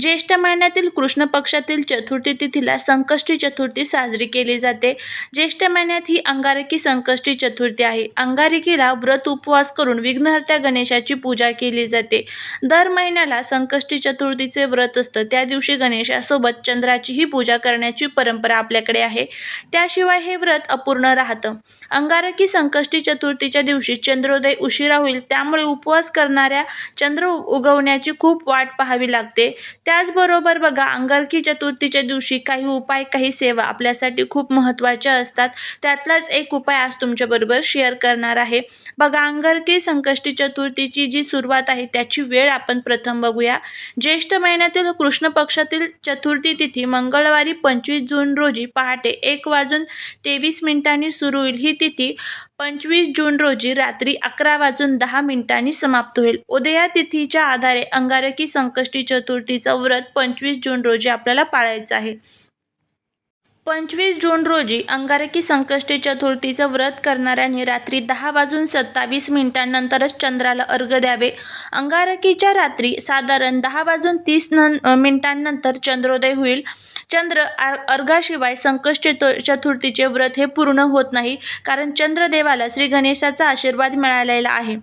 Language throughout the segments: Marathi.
ज्येष्ठ महिन्यातील कृष्ण पक्षातील चतुर्थी तिथीला संकष्टी चतुर्थी साजरी केली जाते. ज्येष्ठ महिन्यात ही अंगारकी संकष्टी चतुर्थी आहे. अंगारकीला व्रत उपवास करून विघ्नहर्त्या गणेशाची पूजा केली जाते. दर महिन्याला संकष्टी चतुर्थीचे व्रत असतं. त्या दिवशी गणेशासोबत चंद्राचीही पूजा करण्याची परंपरा आपल्याकडे आहे. त्याशिवाय हे व्रत अपूर्ण राहतं. अंगारकी संकष्टी चतुर्थीच्या दिवशी चंद्रोदय उशिरा होईल. त्यामुळे उपवास करणाऱ्या चंद्र उगवण्याची खूप वाट पाहावी लागते. त्याचबरोबर बघा अंगारकी चतुर्थीच्या दिवशी काही उपाय काही सेवा आपल्यासाठी खूप महत्त्वाच्या असतात. त्यातलाच एक उपाय आज तुमच्याबरोबर शेअर करणार आहे. बघा अंगारकी संकष्टी चतुर्थीची जी सुरुवात आहे त्याची वेळ आपण प्रथम बघूया. ज्येष्ठ महिन्यातील कृष्ण पक्षातील चतुर्थी तिथी मंगळवारी पंचवीस जून रोजी पहाटे एक वाजून तेवीस मिनिटांनी सुरू होईल. ही तिथी पंचवीस जून रोजी रात्री अकरा वाजून दहा मिनिटांनी समाप्त होईल. उदया तिथीच्या आधारे अंगारकी संकष्टी चतुर्थीचं व्रत पंचवीस जून रोजी आपल्याला पाळायचं आहे. पंचवीस जून रोजी अंगारकी संकष्टी चतुर्थीचं व्रत करणाऱ्यांनी रात्री दहा वाजून सत्तावीस मिनिटांनंतरच चंद्राला अर्घ द्यावे. अंगारकीच्या रात्री साधारण दहा वाजून तीस न मिनिटांनंतर चंद्रोदय होईल. चंद्र आर अर्घाशिवाय संकष्टी चतुर्थीचे व्रत हे पूर्ण होत नाही कारण चंद्रदेवाला श्री गणेशाचा आशीर्वाद मिळालेला आहे.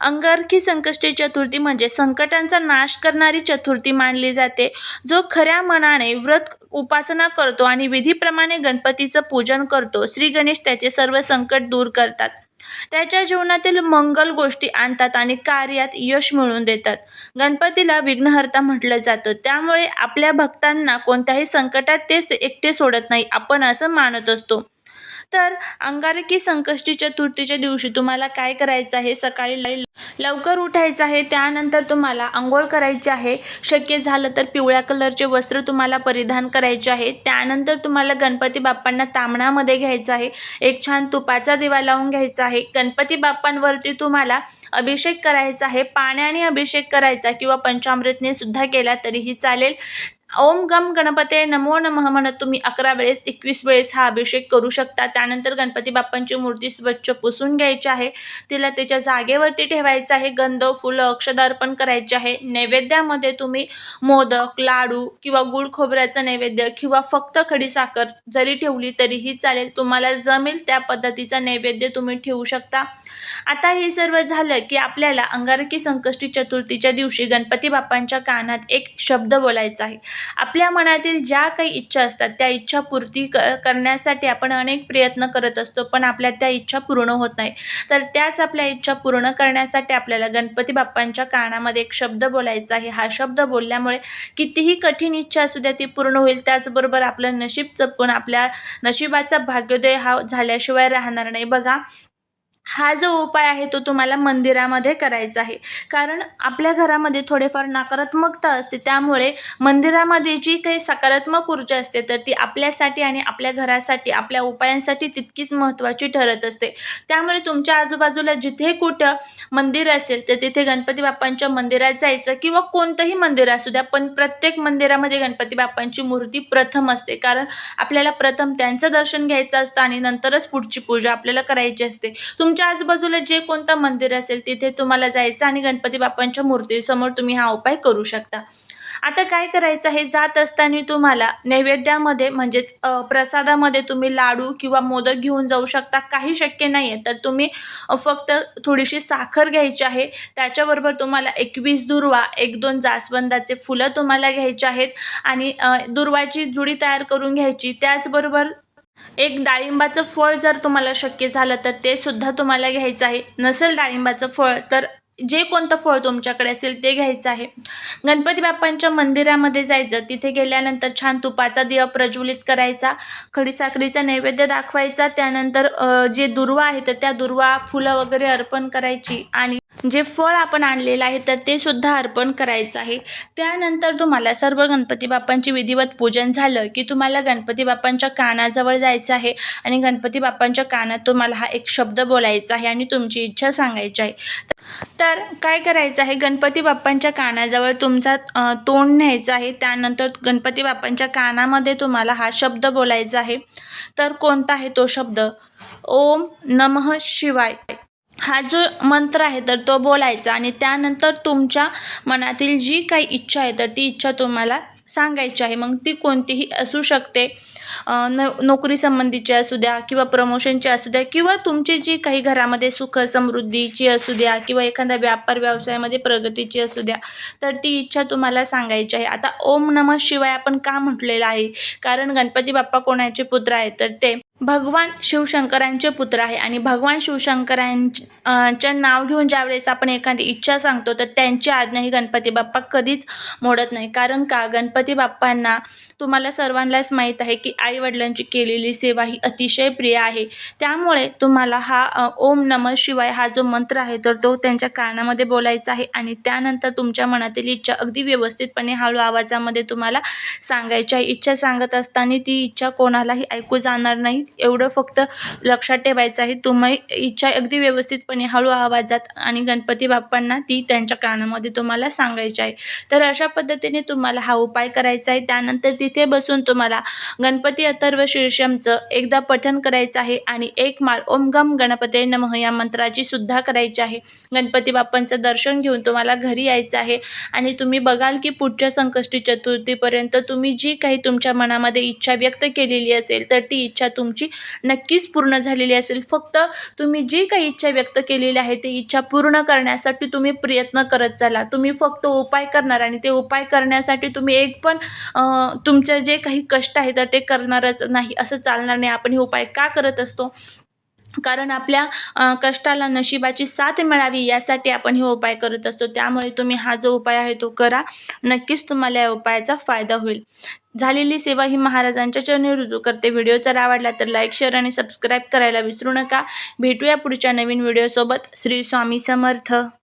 अंगारकी संकष्टी चतुर्थी म्हणजे संकटांचा नाश करणारी चतुर्थी मानली जाते जो खऱ्या मनाने व्रत उपासना करतो आणि विधी नेहमीप्रमाणे गणपतीचं पूजन करतो. श्री गणेश त्याचे सर्व संकट दूर करतात. त्याच्या जीवनातील मंगल गोष्टी आणतात आणि कार्यात यश मिळवून देतात. गणपतीला विघ्नहर्ता म्हटलं जातं. त्यामुळे आपल्या भक्तांना कोणत्याही संकटात ते एकटे सोडत नाही. आपण असं मानत असतो. तर अंगारकी संकष्टी चतुर्थीच्या दिवशी तुम्हाला काय करायचं आहे? सकाळी लवकर उठायचं आहे त्यानंतर तुम्हाला आंघोळ करायची आहे. शक्य झालं तर पिवळ्या कलरचे वस्त्र तुम्हाला परिधान करायचे आहे. त्यानंतर तुम्हाला गणपती बाप्पांना तामणामध्ये घ्यायचं आहे. एक छान तुपाचा दिवा लावून घ्यायचा आहे. गणपती बाप्पांवरती तुम्हाला अभिषेक करायचा आहे. पाण्याने अभिषेक करायचा किंवा पंचामृतने सुद्धा केला तरीही चालेल. ओम गम गणपते नमो नमः म्हणत तुम्ही अकरा वेळेस एकवीस वेळेस हा अभिषेक करू शकता. त्यानंतर गणपती बाप्पांची मूर्ती स्वच्छ पुसून घ्यायची आहे. तिला त्याच्या जागेवरती ठेवायचं आहे. गंध फुलं अक्षदा अर्पण करायचे आहे. नैवेद्यामध्ये तुम्ही मोदक लाडू किंवा गुळ खोबऱ्याचं नैवेद्य किंवा फक्त खडीसाखर जरी ठेवली तरीही चालेल. तुम्हाला जमेल त्या पद्धतीचा नैवेद्य तुम्ही ठेवू शकता. आता हे सर्व झालं की आपल्याला अंगारकी संकष्टी चतुर्थीच्या दिवशी गणपती बाप्पांच्या कानात एक शब्द बोलायचा आहे. आपल्या मनातील ज्या काही इच्छा असतात त्या इच्छा पूर्ती क करण्यासाठी आपण अनेक प्रयत्न करत असतो पण आपल्या त्या इच्छा पूर्ण होत नाही. तर त्याच आपल्या इच्छा पूर्ण करण्यासाठी आपल्याला गणपती बाप्पांच्या कानामध्ये एक शब्द बोलायचा आहे. हा शब्द बोलल्यामुळे कितीही कठीण इच्छा असू द्या ती पूर्ण होईल. त्याचबरोबर आपलं नशीब जपून आपल्या नशिबाचा भाग्योदय हा झाल्याशिवाय राहणार नाही. बघा हा जो उपाय आहे तो तुम्हाला मंदिरामध्ये करायचा आहे. कारण आपल्या घरामध्ये थोडेफार नकारात्मकता असते. त्यामुळे मंदिरामध्ये जी काही सकारात्मक ऊर्जा असते तर ती आपल्यासाठी आणि आपल्या घरासाठी आपल्या उपायांसाठी तितकीच महत्त्वाची ठरत असते. त्यामुळे तुमच्या आजूबाजूला जिथे कुठं मंदिर असेल तर तिथे गणपती बाप्पांच्या मंदिरात जायचं किंवा कोणतंही मंदिर असू द्या पण प्रत्येक मंदिरामध्ये गणपती बाप्पांची मूर्ती प्रथम असते. कारण आपल्याला प्रथम त्यांचं दर्शन घ्यायचं असतं आणि नंतरच पुढची पूजा आपल्याला करायची असते. तुमच्या आजूबाजूला जे कोणतं मंदिर असेल तिथे तुम्हाला जायचं आणि गणपती बाप्पांच्या मूर्तीसमोर तुम्ही हा उपाय करू शकता. आता काय करायचं आहे? जात असताना तुम्हाला नैवेद्यामध्ये म्हणजेच प्रसादामध्ये तुम्ही लाडू किंवा मोदक घेऊन जाऊ शकता. काही शक्य नाही आहे तर तुम्ही फक्त थोडीशी साखर घ्यायची आहे. त्याच्याबरोबर तुम्हाला एकवीस दुर्वा एक दोन जास्वंदाचे फुलं तुम्हाला घ्यायचे आहेत. आणि दुर्वाची जुडी तयार करून घ्यायची. त्याचबरोबर एक डाळिंबाचं फळ जर तुम्हाला शक्य झालं तर ते सुद्धा तुम्हाला घ्यायचं आहे. नसेल डाळिंबाचं फळ तर जे कोणतं फळ तुमच्याकडे असेल ते घ्यायचं आहे. गणपती बाप्पांच्या मंदिरामध्ये जायचं तिथे गेल्यानंतर छान तुपाचा दिवा प्रज्वलित करायचा खडीसाखरीचा नैवेद्य दाखवायचा त्यानंतर जे दुर्वा आहे तर त्या दुर्वा फुलं वगैरे अर्पण करायची आणि जे फळ आपण आणलेलं आहे तर ते सुद्धा अर्पण करायचं आहे. त्यानंतर तुम्हाला सर्व गणपती बाप्पांची विधिवत पूजन झालं की तुम्हाला गणपती बाप्पांच्या कानाजवळ जायचं आहे आणि गणपती बाप्पांच्या कानात तुम्हाला हा एक शब्द बोलायचा आहे आणि तुमची इच्छा सांगायची आहे. तर काय करायचं आहे? गणपती बाप्पांच्या कानाजवळ तुमचा तोंड न्यायचं आहे. त्यानंतर गणपती बाप्पांच्या कानामध्ये तुम्हाला हा शब्द बोलायचा आहे. तर कोणता आहे तो शब्द? ओम नमः शिवाय. हा जो मंत्र आहे तर तो बोलायचा आणि त्यानंतर तुमच्या मनातील जी काही इच्छा आहे तर ती इच्छा तुम्हाला सांगायची आहे. मग ती कोणतीही असू शकते. न नोकरी संबंधीची असू द्या किंवा प्रमोशनची असू द्या किंवा तुमची जी काही घरामध्ये सुख समृद्धीची असू द्या किंवा एखाद्या व्यापार व्यवसायामध्ये प्रगतीची असू द्या तर ती इच्छा तुम्हाला सांगायची आहे. आता ओम नमः शिवाय आपण का म्हटलेलं आहे? कारण गणपती बाप्पा कोणाचे पुत्र आहेत तर ते भगवान शिवशंकरांचे पुत्र आहे आणि भगवान शिवशंकरांच्या नाव घेऊन ज्यावेळेस आपण एखादी इच्छा सांगतो तर त्यांची आज्ञा ही गणपती बाप्पा कधीच मोडत नाही. कारण का? गणपती बाप्पांना तुम्हाला सर्वांनाच माहीत आहे की आईवडिलांची केलेली सेवा ही अतिशय प्रिय आहे. त्यामुळे तुम्हाला हा ओम नमः शिवाय हा जो मंत्र आहे तर तो त्यांच्या कानामध्ये बोलायचा आहे आणि त्यानंतर तुमच्या मनातील इच्छा अगदी व्यवस्थितपणे हळू आवाजामध्ये तुम्हाला सांगायची आहे. इच्छा सांगत असताना ती इच्छा कोणालाही ऐकू जाणार नाही. एवढं फक्त लक्षात ठेवायचं आहे. तुम्ही इच्छा अगदी व्यवस्थितपणे हळू आवाजात आणि गणपती बाप्पांना ती त्यांच्या कानामध्ये तुम्हाला सांगायची आहे. तर अशा पद्धतीने तुम्हाला हा उपाय करायचा आहे. त्यानंतर तिथे बसून तुम्हाला गणपती अथर्व शीर्षमचं एकदा पठण करायचं आहे आणि एक माळ ओम गम गणपते नमः या मंत्राची सुद्धा करायची आहे. गणपती बाप्पांचं दर्शन घेऊन तुम्हाला घरी यायचं आहे. आणि तुम्ही बघाल की पुढच्या संकष्टी चतुर्थीपर्यंत तुम्ही जी काही तुमच्या मनामध्ये इच्छा व्यक्त केलेली असेल तर ती इच्छा तुमची नक्कीच पूर्ण झालेली असेल. फक्त तुम्ही जी काही इच्छा व्यक्त केलेली आहे ती इच्छा पूर्ण करण्यासाठी तुम्ही प्रयत्न करत चाला. तुम्ही फक्त उपाय करणार आणि ते उपाय करण्यासाठी तुम्ही एक पण अं, तुमचं जे काही कष्ट आहे तर ते करणारच नाही. असं चालणार नाही. आपण हे उपाय का करत असतो? कारण आपल्या कष्टाला नशिबाची साथ मिळावी यासाठी आपण हे उपाय करत असतो. त्यामुळे तुम्ही हा जो उपाय आहे तो करा. नक्कीच तुम्हाला या उपायाचा फायदा होईल. झालेली सेवा ही महाराजांच्या चरणी रुजू करते. व्हिडिओ जर आवडला तर लाईक शेअर आणि सबस्क्राईब करायला विसरू नका. भेटूया पुढच्या नवीन व्हिडिओसोबत. श्री स्वामी समर्थ.